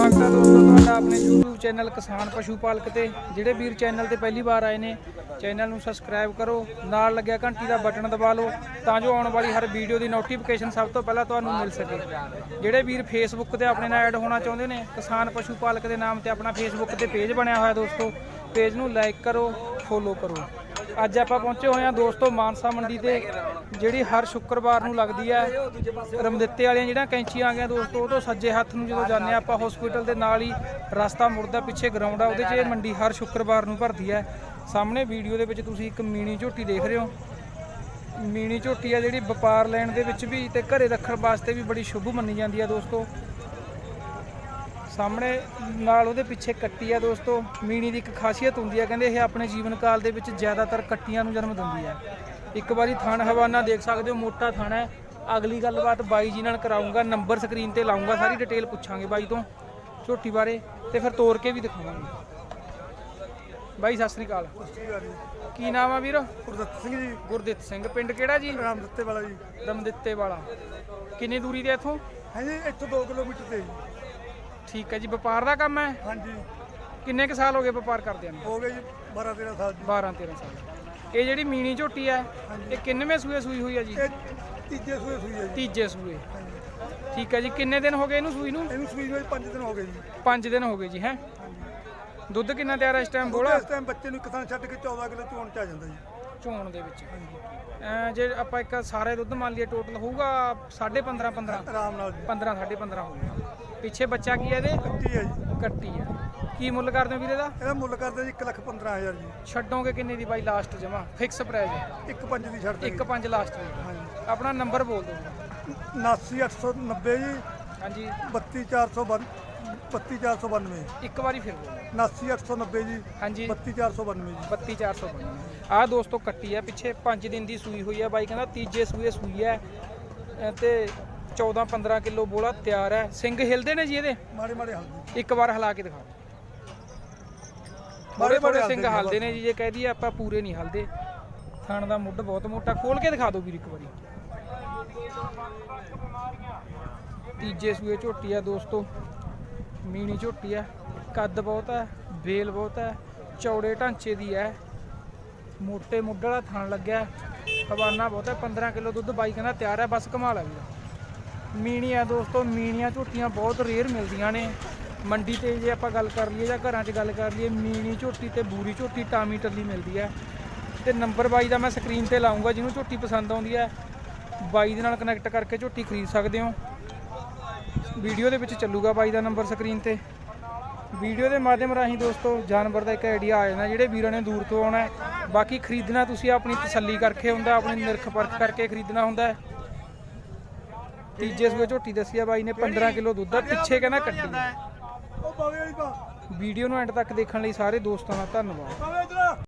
ਸਵਾਗਤ ਹੈ ਦੋਸਤੋ, ਤੁਹਾਡਾ ਆਪਣੇ YouTube ਚੈਨਲ ਕਿਸਾਨ ਪਸ਼ੂ ਪਾਲਕ ਤੇ, ਜਿਹੜੇ ਵੀਰ ਚੈਨਲ ਤੇ ਪਹਿਲੀ ਵਾਰ ਆਏ ਨੇ, ਚੈਨਲ ਨੂੰ ਸਬਸਕ੍ਰਾਈਬ ਕਰੋ, ਨਾਲ ਲੱਗਿਆ ਘੰਟੀ ਦਾ ਬਟਨ ਦਬਾ ਲਓ, ਤਾਂ ਜੋ ਆਉਣ ਵਾਲੀ ਹਰ ਵੀਡੀਓ ਦੀ ਨੋਟੀਫਿਕੇਸ਼ਨ ਸਭ ਤੋਂ ਪਹਿਲਾਂ ਤੁਹਾਨੂੰ ਮਿਲ ਸਕੇ। ਜਿਹੜੇ ਵੀਰ Facebook ਤੇ ਆਪਣੇ ਨਾਲ ਐਡ ਹੋਣਾ ਚਾਹੁੰਦੇ ਨੇ, ਕਿਸਾਨ ਪਸ਼ੂ ਪਾਲਕ ਦੇ ਨਾਮ ਤੇ ਆਪਣਾ Facebook ਤੇ ਪੇਜ ਬਣਿਆ ਹੋਇਆ ਦੋਸਤੋ ਪੇਜ ਨੂੰ ਲਾਈਕ ਕਰੋ ਫੋਲੋ ਕਰੋ। ਅੱਜ ਆਪਾਂ ਪਹੁੰਚੇ ਹੋਏ ਹਾਂ ਦੋਸਤੋ, ਮਾਨਸਾ ਮੰਡੀ ਤੇ ਜਿਹੜੀ ਹਰ ਸ਼ੁੱਕਰਵਾਰ ਨੂੰ ਲੱਗਦੀ ਹੈ, ਰਮਦਿੱਤੇ ਵਾਲੀਆਂ ਜਿਹੜਾ ਕੈਂਚੀਆਂ ਆ ਗਈਆਂ ਦੋਸਤੋ, ਉਹ ਤੋਂ ਸੱਜੇ ਹੱਥ ਨੂੰ ਜਦੋਂ ਜਾਂਦੇ ਆ ਆਪਾਂ ਹਸਪੀਟਲ ਦੇ ਨਾਲ ਹੀ ਰਸਤਾ ਮੁੜਦਾ, ਪਿੱਛੇ ਗਰਾਊਂਡ ਆ, ਉਹਦੇ 'ਚ ਇਹ ਮੰਡੀ ਹਰ ਸ਼ੁੱਕਰਵਾਰ ਨੂੰ ਭਰਦੀ ਹੈ। ਸਾਹਮਣੇ ਵੀਡੀਓ ਦੇ ਵਿੱਚ ਤੁਸੀਂ ਇੱਕ ਮੀਣੀ ਝੋਟੀ ਦੇਖ ਰਹੇ ਹੋ। ਮੀਣੀ ਝੋਟੀ ਆ ਜਿਹੜੀ ਵਪਾਰ ਲੈਣ ਦੇ ਵਿੱਚ ਵੀ ਤੇ ਘਰੇ ਰੱਖਣ ਵਾਸਤੇ ਵੀ ਬੜੀ ਸ਼ੁਭ ਮੰਨੀ ਜਾਂਦੀ ਆ ਦੋਸਤੋ। ਸਾਹਮਣੇ ਨਾਲ ਉਹਦੇ ਪਿੱਛੇ ਕੱਟੀ ਆ ਦੋਸਤੋ, ਮੀਣੀ ਦੀ ਇੱਕ ਖਾਸੀਅਤ ਹੁੰਦੀ ਆ, ਕਹਿੰਦੇ ਇਹ ਆਪਣੇ ਜੀਵਨ ਕਾਲ ਦੇ ਵਿੱਚ ਜ਼ਿਆਦਾਤਰ ਕੱਟੀਆਂ ਨੂੰ ਜਨਮ ਦਿੰਦੀ ਆ। ਇੱਕ ਵਾਰੀ ਥਣ ਹਵਾਨਾ ਦੇਖ ਸਕਦੇ ਹੋ ਮੋਟਾ ਥਣ ਹੈ। ਅਗਲੀ ਗੱਲਬਾਤ ਬਾਈ ਜੀ ਨਾਲ ਕਰਾਉਂਗਾ ਨੰਬਰ ਸਕਰੀਨ ਤੇ ਲਾਉਂਗਾ ਸਾਰੀ ਡਿਟੇਲ ਪੁੱਛਾਂਗੇ ਬਾਈ ਤੋਂ ਝੋਟੀ ਬਾਰੇ ਤੇ ਫਿਰ ਤੋੜ ਕੇ ਵੀ ਦਿਖਾਵਾਂਗੇ। ਬਾਈ ਸਤਿ ਸ੍ਰੀ ਅਕਾਲ। ਕੀ ਨਾਮ ਆ ਵੀਰ? ਗੁਰਦੱਤ ਸਿੰਘ ਜੀ। ਗੁਰਦਿੱਤ ਸਿੰਘ ਪਿੰਡ ਕਿਹੜਾ ਜੀ? ਰਾਮ ਦਿੱਤੇ ਵਾਲਾ ਜੀ। ਰਮਦਿੱਤੇ ਵਾਲਾ ਕਿੰਨੀ ਦੂਰੀ ਤੇ ਇੱਥੋਂ? ਹੈ ਜੀ ਇੱਥੋਂ 2 ਕਿਲੋਮੀਟਰ ਤੇ ਜੀ। ਠੀਕ ਹੈ ਜੀ ਵਪਾਰ ਦਾ ਕੰਮ ਹੈ? ਹਾਂਜੀ। ਕਿੰਨੇ ਕੁ ਸਾਲ ਹੋ ਗਏ ਵਪਾਰ ਕਰਦਿਆਂ ਨੂੰ ਹੋ ਗਏ ਜੀ 12 13 ਸਾਲ ਜੀ। 12 13 ਸਾਲ। ਇਹ ਜਿਹੜੀ ਮੀਣੀ ਝੋਟੀ ਹੈ ਇਹ ਕਿੰਨਵੇਂ ਸੂਏ ਸੂਈ ਹੋਈ ਹੈ ਜੀ? ਇਹ ਤੀਜੇ ਸੂਏ ਸੂਈ ਹੈ ਜੀ। ਤੀਜੇ ਸੂਏ। ਠੀਕ ਹੈ ਜੀ ਕਿੰਨੇ ਦਿਨ ਹੋ ਗਏ ਇਹਨੂੰ ਸੂਈ ਨੂੰ? ਇਹਨੂੰ ਸੂਈ ਨੂੰ 5 ਦਿਨ ਹੋ ਗਏ ਜੀ। 5 ਦਿਨ ਹੋ ਗਏ ਜੀ ਹੈ? ਦੁੱਧ ਕਿੰਨਾ ਤਿਆਰ ਹੈ ਇਸ ਟਾਈਮ ਬੋਲਾ? ਇਸ ਟਾਈਮ ਬੱਚੇ ਨੂੰ ਥਾਂ ਛੱਡ ਕੇ 14 ਕਿਲੋ ਚੋਣ ਚ ਆ ਜਾਂਦਾ ਜੀ। ਚੋਣ ਦੇ ਵਿੱਚ। ਜੇ ਆਪਾਂ ਇੱਕ ਸਾਰੇ ਦੁੱਧ ਮੰਨ ਲਈਏ ਟੋਟਲ ਹੋਊਗਾ 15.5 15 ਆਰਾਮ ਨਾਲ ਜੀ। 15 15.5 ਹੋਊਗਾ ਪਿੱਛੇ ਬੱਚਾ ਕੀ ਹੈ ਇਹਦੇ? ਕੱਟੀ ਹੈ ਜੀ। ਕੱਟੀ ਹੈ ਕੀ ਮੁੱਲ ਕਰਦੇ ਹੋ ਵੀਰੇ ਦਾ? ਇਹਦਾ ਮੁੱਲ ਕਰਦੇ ਜੀ 1 ਲੱਖ 15000 ਜੀ। ਛੱਡੋਗੇ ਕਿੰਨੇ ਦੀ ਬਾਈ ਲਾਸਟ ਜਮਾ? ਫਿਕਸ ਪ੍ਰਾਈਸ ਇੱਕ ਪੰਜ ਦੀ ਛੱਡ ਦੇ 1 5 ਲਾਸਟ ਹਾਂਜੀ। ਆਪਣਾ ਨੰਬਰ ਬੋਲ ਦਿਓ। 79890 ਜੀ। ਹਾਂਜੀ। 32492 32492 ਇੱਕ ਵਾਰੀ ਫਿਰ ਬੋਲੋ 79890 ਜੀ। ਹਾਂਜੀ। 32492 ਜੀ। 32452 ਆਹ ਦੋਸਤੋ ਕੱਟੀ ਆ ਪਿੱਛੇ 5 ਦਿਨ ਦੀ ਸੂਈ ਹੋਈ ਆ ਬਾਈ ਕਹਿੰਦਾ ਤੀਜੇ ਸੂਏ ਸੂਈ ਆ ਅਹ ਤੇ 14 15 ਕਿਲੋ ਬੋਲਾ ਤਿਆਰ ਹੈ। ਸਿੰਘ ਹਿਲਦੇ ਨੇ ਜੀ ਇਹਦੇ? ਮਾੜੇ ਮਾੜੇ ਹਲਦੀ। ਇੱਕ ਵਾਰ ਹਿਲਾ ਕੇ ਦਿਖਾਓ ਮਾੜੇ ਬੜੇ ਬੜੇ ਮਾੜੇ ਸਿੰਘ ਹਲਦੇ ਨੇ ਜੀ ਜੇ ਕਹਿ ਦਈਏ ਆਪਾਂ ਪੂਰੇ ਨਹੀਂ ਹਲਦੇ। ਥਣ ਦਾ ਮੁੱਢ ਬਹੁਤ ਮੋਟਾ ਖੋਲ ਕੇ ਦਿਖਾ ਦਿਓ ਵੀਰ ਇੱਕ ਵਾਰੀ। ਤੀਜੇ ਸੂਏ ਝੋਟੀ ਆ ਦੋਸਤੋ। ਮੀਣੀ ਝੋਟੀ ਆ। ਕੱਦ ਬਹੁਤ ਹੈ ਬੇਲ ਬਹੁਤ ਹੈ ਚੌੜੇ ਢਾਂਚੇ ਦੀ ਹੈ ਮੋਟੇ ਮੁੱਢ ਵਾਲਾ ਥਣ ਲੱਗਿਆ। ਹਵਾਨਾ ਬਹੁਤ ਹੈ 15 ਕਿਲੋ ਦੁੱਧ ਬਾਈ ਕਹਿੰਦਾ ਤਿਆਰ ਹੈ ਬਸ ਕਮਾਲ ਹੈ ਵੀਰ। ਮੀਣੀ ਆ ਦੋਸਤੋ ਮੀਣੀਆਂ ਝੋਟੀਆਂ ਬਹੁਤ ਰੇਅਰ ਮਿਲਦੀਆਂ ਨੇ। ਮੰਡੀ ਤੇ ਜੇ ਆਪਾਂ ਗੱਲ ਕਰ ਲਈਏ ਜਾਂ ਘਰਾਂ 'ਚ ਗੱਲ ਕਰ ਲਈਏ, ਮੀਣੀ ਝੋਟੀ ਤੇ ਬੂਰੀ ਝੋਟੀ ਟਾਮੀ ਟੱਲੀ ਮਿਲਦੀ ਹੈ। ਤੇ ਨੰਬਰ ਬਾਈ ਦਾ ਮੈਂ ਸਕਰੀਨ ਤੇ ਲਾਉਂਗਾ ਜਿਹਨੂੰ ਝੋਟੀ ਪਸੰਦ ਆਉਂਦੀ ਹੈ, ਬਾਈ ਦੇ ਨਾਲ ਕਨੈਕਟ ਕਰਕੇ ਝੋਟੀ ਖਰੀਦ ਸਕਦੇ ਹੋ। ਵੀਡੀਓ ਦੇ ਵਿੱਚ ਚੱਲੂਗਾ ਬਾਈ ਦਾ ਨੰਬਰ ਸਕਰੀਨ ਤੇ। ਵੀਡੀਓ ਦੇ ਮਾਧਿਅਮ ਰਾਹੀਂ ਦੋਸਤੋ, ਜਾਨਵਰ ਦਾ ਇੱਕ ਆਈਡੀਆ ਆ ਜਾਣਾ, ਜਿਹੜੇ ਵੀਰਾਂ ਨੇ ਦੂਰ ਤੋਂ ਆਉਣਾ ਬਾਕੀ ਖਰੀਦਣਾ ਤੁਸੀਂ ਆਪਣੀ ਤਸੱਲੀ ਕਰਕੇ ਹੁੰਦਾ, ਆਪਣੀ ਨਿਰਖ ਪਰਖ ਕਰਕੇ ਖਰੀਦਣਾ ਹੁੰਦਾ ਤੀਜੇ ਸੂਏ ਝੋਟੀ ਦੱਸੀ ਆ ਬਾਈ ਨੇ 15 ਕਿਲੋ ਦੁੱਧ ਆ, ਪਿੱਛੇ ਕਹਿੰਦਾ ਕੱਟੀ। ਵੀਡੀਓ ਨੂੰ ਐਂਡ ਤੱਕ ਦੇਖਣ ਲਈ ਸਾਰੇ ਦੋਸਤਾਂ ਦਾ ਧੰਨਵਾਦ।